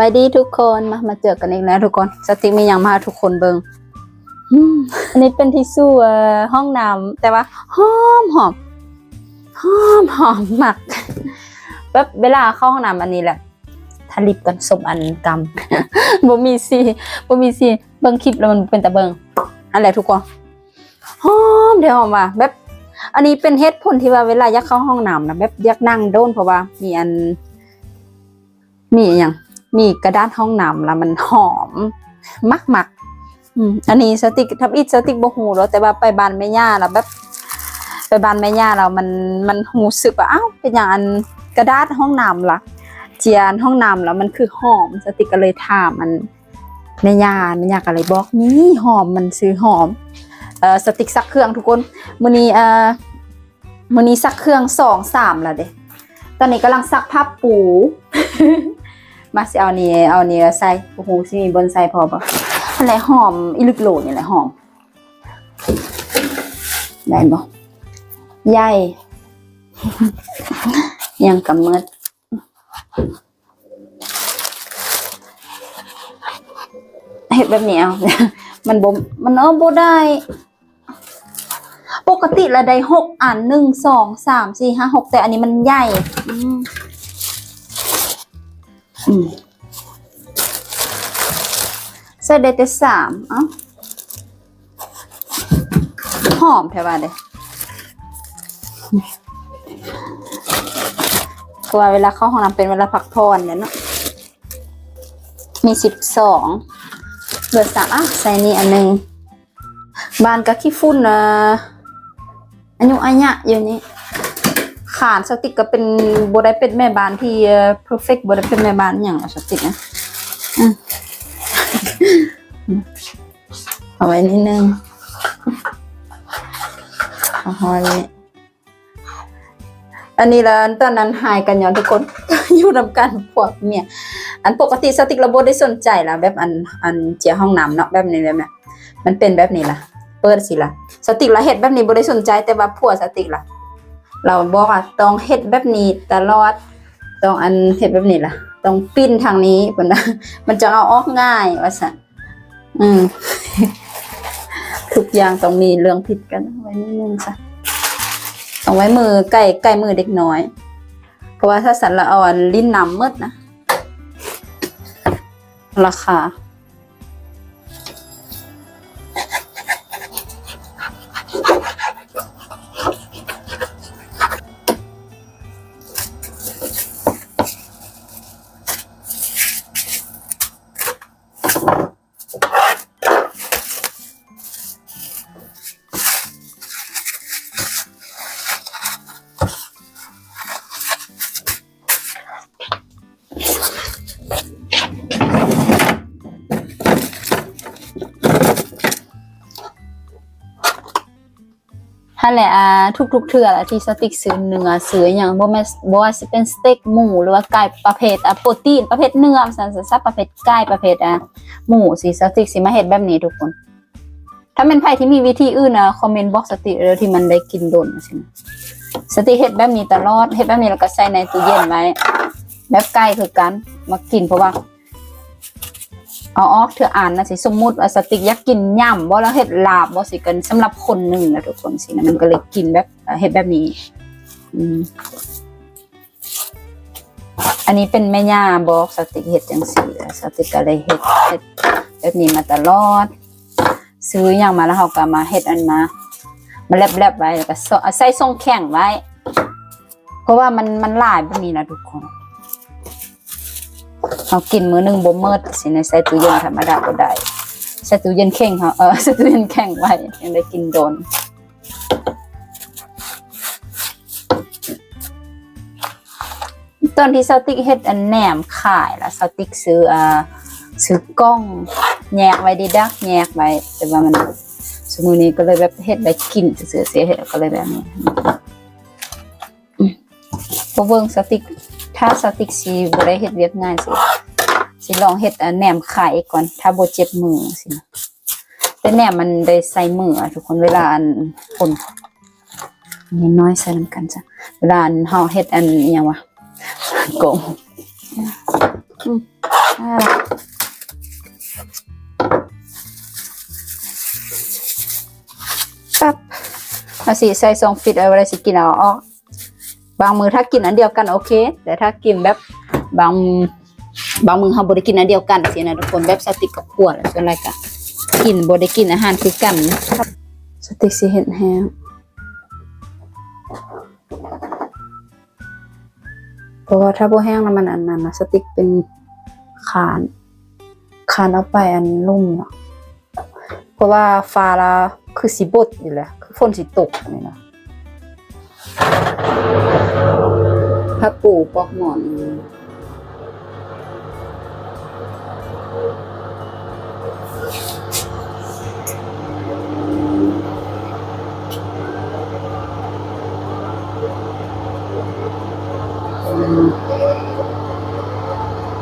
บายดีทุกคนมามาเจอกันอีกแล้วทุกคนสติกมีอย่างมาให้ทุกคนเบิงอืมอันนี้เป็นที่สู้เอ่อห้องน้ำแต่ว่าหอมหอมหอมหอมมากแบบเวลาเข้าห้องน้ำอันนี้แหละทาลิปกันสมอันกำบ่มีซีบ่มีซีเบิ่งคลิปแล้วมันเป็นแต่เบิ่งอันแหละทุกคนหอมเดี๋ยวหอมว่าแบบอันนี้เป็นเหตุผลที่ว่าเวลาอยากเข้าห้องน้ำนะแบบอยากนั่งโดนเพราะว่ามีอัน มีอหย่าง มีกระดานห้องน้ำแล้วมันหอมมักมักอันนี้สติกทับอิดสติกบ่ฮู้แล้วแต่ว่าไปบ้านแม่ย่าแล้วแบบไปบ้านแม่ย่าแล้วมันมันรู้สึกว่าอ้าวเป็นอย่างอันกระดาษห้องน้ำละเจียนห้องน้ำแล้วมันคือหอม สติกก็เลยถามมันแม่ย่าแม่ย่าก็เลยบอกนี่หอมมันซื้อหอมเอ่อสติกซักเครื่องทุกคนมือนี้เอ่อมือนี้ซักเครื่องสองสามล้วเด้ตอนนี้กำลังซักผ้าปู มาสิเอานี่เอานี่ใส่โอ้โหสิมีบนใส่พอปะอะไรหอมอีลึกโหลนี่แหละหอมได้บ่ใหญ่ยังกำมิดเห็ดแบบนี้เอามันบ่มันเออบ่ได้ ปกติละได้หกอันหนึ่งสองสามสี่ห้าหกแต่อันนี้มันใหญ่ อืมใส่ได้แต่สามเอ้าหอมแท้ว่าเด้เพราะว่าเวลาเข้าห้องน้ำเป็นเวลาพักผ่อนเนี่ยเนาะมีสิบสองเหลือสามอะใส่นี่อันหนึ่งบานกับขี้ฝุ่นนะอายุอายะอยู่นี่ ขานสติกก็เป็นบได้เป็นแม่บ้านที่เอ่อ perfect บได้เป็นแม่บ้านอย่างสติกนะอืมเอาไว้นิดนึงเอาไว้อันนี้แล้วตอนนั้นหายกันย้อนทุกคนอยู่นำกันพวกเมียอันปกติสติกระบบได้สนใจละแบบอันอันเจียห้องน้ำเนาะแบบนี้แบบนี้มันเป็นแบบนี้ล่ะ เปิดสิล่ะสติกละเฮ็ดแบบนี้บ่ได้สนใจแต่ว่าผัวสติกล่ะ เราบอกว่าต้องเฮ็ดแบบนี้ตลอดต้องอันเฮ็ดแบบนี้ล่ะต้องปิ้นทางนี้เพิ่นนะมันจะเอาออกง่ายว่าซั่นอืมทุกอย่างต้องมีเรื่องผิดกันไว้นิดนึงซะต้องไว้มือใกล้ใกล้มือเด็กน้อย เพราะว่าถ้าสันละเอาอันลิ้นนำมืดนะ ราคา นั่นแหละอาทุกๆเทื่อละที่สติ๊กซื้อเนื้อซื้ออย่างบ่แม่บ่ว่าสิเป็นสเต็กหมูหรือว่าไก่ประเภทอะโปรตีนประเภทเนื้อสันสับประเภทไก่ประเภทอะหมูสิสติ๊กสิมาเฮ็ดแบบนี้ทุกคน ถ้าเป็นไผที่มีวิธีอื่นนะคอมเมนต์บอกสติกเด้อที่มันได้กินโดนจังซี่นะสติกเฮ็ดแบบนี้ตลอดเฮ็ดแบบนี้แล้วก็ใส่ในตู้เย็นไว้แบบไก่คือกันมากินเพราะว่า เอาออกเธออ่านนะสิสมมุติว่าสติกอยากกินย่ำบ่แล้วเฮ็ดลาบบ่สิกันสำหรับคนหนึ่งนะทุกคนสินะมันก็เลยกินแบบเอ่อเฮ็ดแบบนี้ อืมอันนี้เป็นแม่ย่าบอกสติกเฮ็ดจังซี่สติกก็เลยเฮ็ดเฮ็ดแบบนี้มาตลอด ซื้ออย่างมาแล้วเขาก็มาเฮ็ดอันมา มาแลบๆไว้แล้วก็ใส่ใส่ทรงแข็งไว้ เพราะว่ามันมันหลายแบบนี้นะทุกคน เรากินมื้อหนึงบ่เมิดสิในใส่ตู้เย็นธรรมดาบ่ได้ใส่ตู้เย็นแข็งเฮาเออใส่ตู้เย็นแข็งไว้ยังได้กินโดนตอนที่สติกเฮ็ดอันแหนมขายแล้วสติกซื้ออ่าซื้อกล้องแยกไว้ดีดักแยกไว้ แต่ว่ามันสมุนี้ก็เลยแบบเฮ็ดไว้กินซื่อเสียเฮ็ดก็เลยแบบนี้อืมบ่เบิ่งสติก ถ้าสติกสิบ่ได้เฮ็ดเวียกง่ายสิสิลองเฮ็ดแหนมไขายก่อน ถ้าบ่เจ็บมือสินะแต่แหนมมันได้ใส่มือทุกคนเวลาอันคนนิดน้อยใส่นํกันจ้ะเวลาอันเฮาเฮ็ดอันอิหยังวะโกงอืมอ่าปั๊บเอาสิใส่ซองฟิตเอาไว้สิกินเอาออก บางมือถ้ากินอันเดียวกันโอเค แต่ถ้ากินแบบบางบางมือเขาบได้กินอันเดียวกันสินะทุกคนแบบสติกกับขวดอะไรกะกินบได้กินอาหารคือกันนสติกสิเห็นแฮงเพราะว่าถ้าบ่แห้งแล้วมันอันนั้นนะสติกเป็นคานคานเอาไปอันลุ่มเนาะเพราะว่าฟ้าละคือสิบดอยู่แหละคือฝนสิตกนี่นะ ผ้าปูปอกหมอน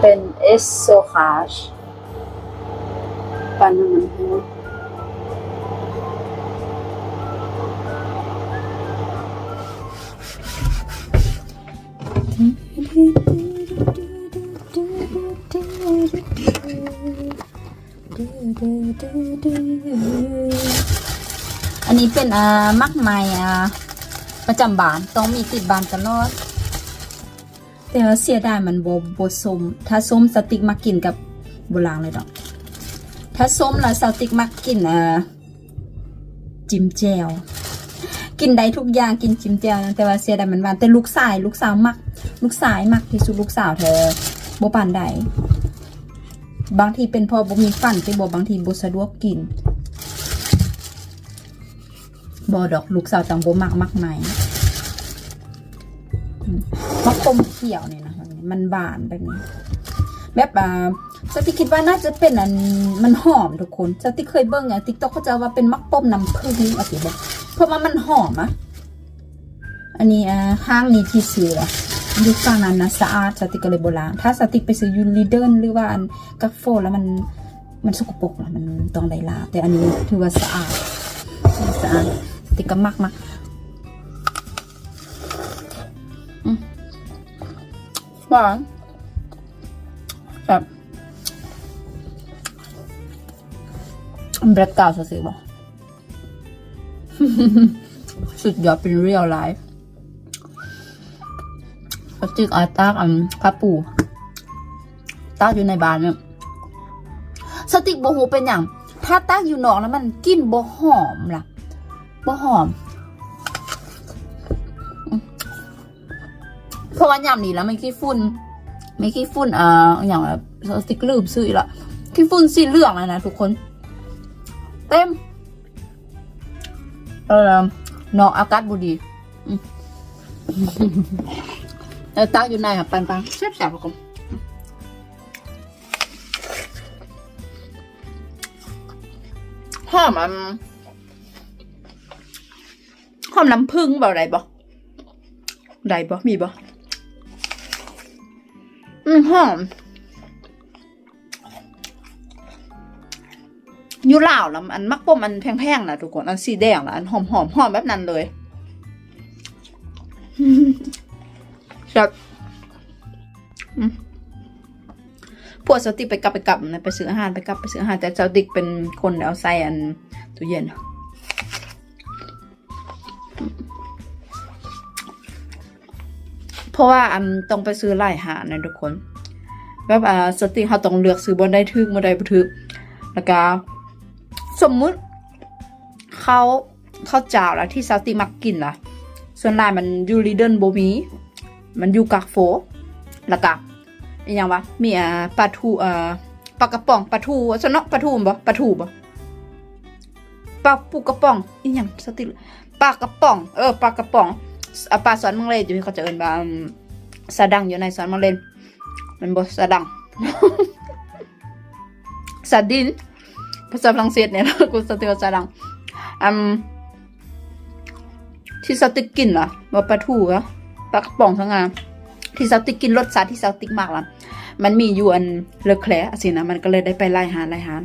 เป็นเอสโซคาชปันให้มันให้ อันนี้เป็นอ่ามักไม้อ่าประจำบานต้องมีติดบานตลอด แต่ว่าเสียดายมันโบโบส้มถ้าส้มสติกมากินกับโบราณเลยดอก ถ้าส้มแล้วสติกมากินอ่าจิมแจวกินได้ทุกอย่างกินจิมแจวแต่ว่าเสียดายมันหวานแต่ลูกสายลูกสาวมัก ลูกสายมักที่สุดลูกสาวเธอโบปานใดบางทีเป็นเพอบ่มีฟันแต่บ่บางทีบ่สะดวกกินบอดอกลูกสาวจังโบมักมักไหมอืมมักต้มเขียวเนี่ยนะคะมันบานแบบนี้ แบบอ่าสติคิดว่าน่าจะเป็นอันมันหอมทุกคนสติเคยเบิ้งอะติ๊กต็อกเขาจะว่าเป็นมักต้มน้ำผึ้งอะสิบอกเพราะว่ามันหอมอะอันนี้อ่าห้างนี้ที่ซื้ออะ ยุคฝั่งนั้นนะสะอาดสติก็เลยโบราณถ้าสติไปซื้อยูนิเดิลหรือว่าอันกัฟโฟแล้วมันมันสกปรกอะมันต้องได้ลาบแต่อันนี้ถือว่าสะอาดสะอาดติดก็มักมักอืมหวานแบบเบรกเก่าสิบอกสุดยอดเป็นเรียลไลฟ์ ก็จึกอาตากอันพระปู่ตากอยู่ในบ้านเนี่ยสติกโบหูเป็นอย่าง ถ้าตากอยู่นอกแล้วมันกลิ่นบหอมล่ะบหอมเพราะว่ายำนี้แล้วไม่ขี้ฝุ่นไม่ขี้ฝุ่นอ่าอย่างแบบสติกลืมซื้อละขี้ฝุ่นสีเหลืองเลยนะทุกคน เต็มเออนอกอากาศบุดี แล้วตักอยู่ในค่ะปันปันแซ่บๆทุกคนหอมอะหอมน้ำผึ้งบ่ได้บ่ได้บ่มีบ่อืมหอมอยู่ลาแล้วอันมักปมอันแพงๆนะทุกคนอันสีแดงนะอันหอมหอมหอมแบบนั้นเลย แบบพวกสติไปกลับไปกลับนะไปซื้ออาหารไปกลับไปซื้ออาหารแต่สติกเป็นคนเอาใส่อันตู้เย็นเพราะว่าอันต้องไปซื้อหลายหานะทุกคนแบบอ่าสติเขาต้องเลือกซื้อบนได้ทึกบนได้บ่ทึกแล้วก็สมมุติเขาเขาเจ้าแล้วที่สติมักกินล่ะ ส่วนลายมันยู่ลีเดิลโบมี มันอยู่กักโฟแล้วก็อย่างวะมีอ่าปลาทูอ่าปลากระป๋องปลาทูสนเนาะปลาทูบ่ปลาทูบ่ปลาปูกระป๋องอีหยังสติปลากระป๋อง เออปลากระป๋องอะปลาสอนมังเลยอยู่ที่เขาจะเอินว่าอืมซาดังอยู่ในสอนมาเลนมันบ่ซาดังซาดินภาษาฝรั่งเศสเนี่ยกูสติว่าซาดังอืมที่สติกกินเหรอว่าปลาทูเหรอ ปลากระป๋องทั้งงานที่สติกกินรสชาติที่สติกมากล่ะมันมีอยู่อันเลอแคลสินะมันก็เลยได้ไปไล่หาไล่หาน